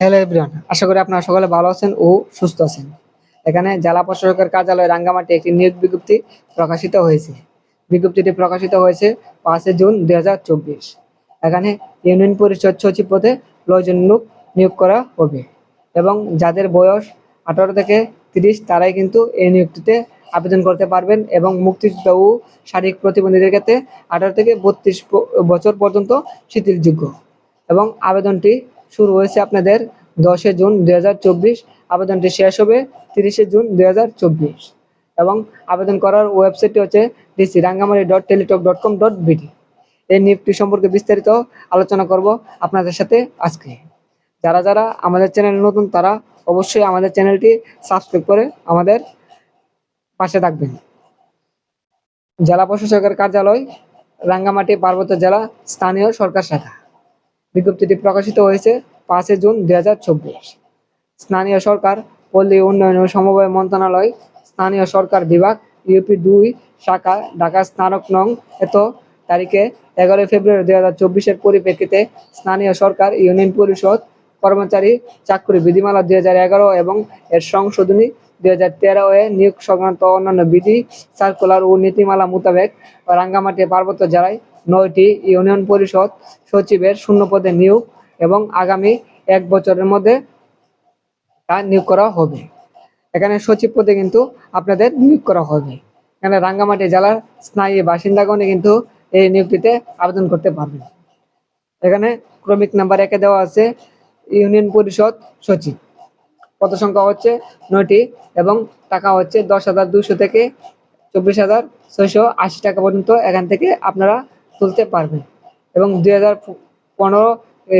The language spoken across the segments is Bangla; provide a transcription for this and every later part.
হ্যালো এভরিওয়ান, আশা করি আপনারা সকলে ভালো আছেন ও সুস্থ আছেন। এখানে জেলা প্রশাসকের কার্যালয় রাঙ্গামাটি একটি নিয়োগ বিজ্ঞপ্তি প্রকাশিত হয়েছে। বিজ্ঞপ্তিটি প্রকাশিত হয়েছে পাঁচই জুন দুই হাজার চব্বিশ। এখানে ইউনিয়ন পরিষদ সচিব পদে প্রয়োজন লোক নিয়োগ করা হবে এবং যাদের বয়স আঠারো থেকে তিরিশ, তারাই কিন্তু এই নিয়োগটিতে আবেদন করতে পারবেন এবং মুক্তিযোদ্ধা ও শারীরিক প্রতিবন্ধীদের ক্ষেত্রে আঠারো থেকে বত্রিশ বছর পর্যন্ত শিথিলযোগ্য এবং আবেদনটি শুরু হয়েছে আপনাদের দশে জুন দুই হাজার চব্বিশ। আবেদনটি শেষ হবে তিরিশে জুন দুই হাজার চব্বিশ। এবং আবেদন করার ওয়েবসাইটটি হচ্ছে DC Rangamati dot Teletalk dot com dot BD. এই নিয়োগটি সম্পর্কে বিস্তারিত আলোচনা করব আপনাদের সাথে আজকে। যারা যারা আমাদের চ্যানেল নতুন, তারা অবশ্যই আমাদের চ্যানেলটি সাবস্ক্রাইব করে আমাদের পাশে থাকবেন। জেলা প্রশাসকের কার্যালয়, রাঙ্গামাটি পার্বত্য জেলা, স্থানীয় সরকার শাখা। বিজ্ঞপ্তিটি প্রকাশিত হয়েছে পাঁচই জুন দুই হাজার চব্বিশ। স্থানীয় সরকার, পল্লী উন্নয়ন ও সমবায় মন্ত্রণালয়, স্থানীয় সরকার বিভাগ, ইউপি দুই শাখা, ঢাকা স্নাতক নং এত তারিখে এগারোই ফেব্রুয়ারি দুই হাজার চব্বিশের পরিপ্রেক্ষিতে স্থানীয় সরকার, ইউনিয়ন পরিষদ, কর্মচারী, চাকরি বিধিমালা দুই হাজার এগারো এবং এর সংশোধনী দুই হাজার তেরো এ নিয়োগ সংক্রান্ত অন্যান্য বিধি সার্কুলার ও নীতিমালা মোতাবেক রাঙ্গামাটি পার্বত্য জেলায় নয়টি ইউনিয়ন পরিষদ সচিবের শূন্য পদে নিয়োগ এবং আগামী এক বছরের মধ্যে তা নিয়োগ করা হবে। এখানে সচিব পদে কিন্তু আপনাদের নিয়োগ করা হবে। এখানে রাঙ্গামাটি জেলার স্থায়ী বাসিন্দাগণে কিন্তু এই নিয়োগটিতে আবেদন করতে পারবেন। এখানে ক্রমিক নাম্বার একে দেওয়া আছে, ইউনিয়ন পরিষদ সচিব। পদ সংখ্যা হচ্ছে নয়টি এবং টাকা হচ্ছে দশ হাজার দুশো থেকে চব্বিশ হাজার ছয়শো আশি টাকা পর্যন্ত এখান থেকে আপনারা তুলতে পারবেন। এবং দুই হাজার পনেরো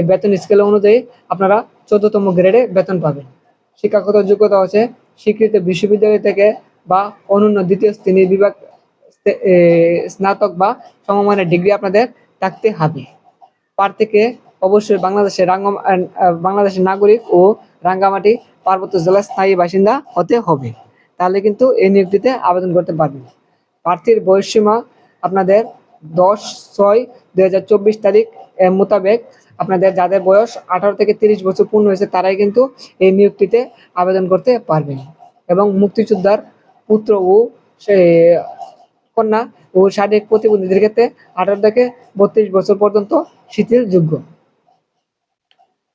বেতন স্কেল অনুযায়ী আপনারা চোদ্দতম গ্রেডে বেতন পাবেন। শিক্ষাগত যোগ্যতা হচ্ছে স্বীকৃত বিশ্ববিদ্যালয় থেকে বা অন্যান্য দ্বিতীয় শ্রেণি বিভাগ স্নাতক বা সমমানের ডিগ্রি আপনাদের থাকতে হবে। প্রার্থীকে অবশ্যই বাংলাদেশের রাঙ্গাম বাংলাদেশের নাগরিক ও রাঙ্গামাটি পার্বত্য জেলার স্থায়ী বাসিন্দা হতে হবে। তাহলে কিন্তু এই নিয়োগটিতে আবেদন করতে পারবেন। প্রার্থীর বয়সসীমা আপনাদের দশ ছয় দুই তারিখ মোতাবেক আপনাদের যাদের বয়স আঠারো থেকে তিরিশ বছর পূর্ণ হয়েছে, তারাই কিন্তু এই নিয়োগটিতে আবেদন করতে পারবেন। এবং মুক্তিযোদ্ধার পুত্র ও কন্যা ও শারীরিক প্রতিবন্ধীদের ক্ষেত্রে আঠারো থেকে বত্রিশ বছর পর্যন্ত শিথিল যোগ্য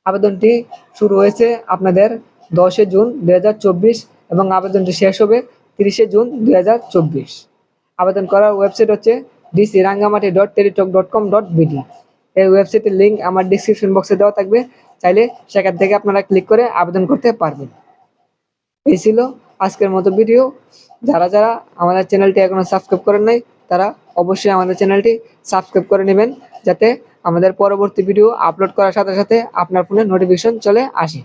আবেদনটি শুরু হয়েছে আপনাদের দশে জুন দুই হাজার চব্বিশ এবং আবেদনটি শেষ হবে তিরিশে জুন দুই হাজার চব্বিশ। আবেদন করার ওয়েবসাইট হচ্ছে DC Rangamati dot Teletalk dot com dot BD এই ওয়েবসাইটের লিঙ্ক আমার ডিসক্রিপশন বক্সে দেওয়া থাকবে। চাইলে সেখান থেকে আপনারা ক্লিক করে আবেদন করতে পারবেন। এই ছিল আজকের মতো ভিডিও যারা যারা আমাদের চ্যানেলটি এখনও সাবস্ক্রাইব করেন নাই, তারা অবশ্যই আমাদের চ্যানেলটি সাবস্ক্রাইব করে নেবেন, যাতে আমাদের পরবর্তী ভিডিও আপলোড করার সাথে সাথে আপনার ফোনে নোটিফিকেশন চলে আসে।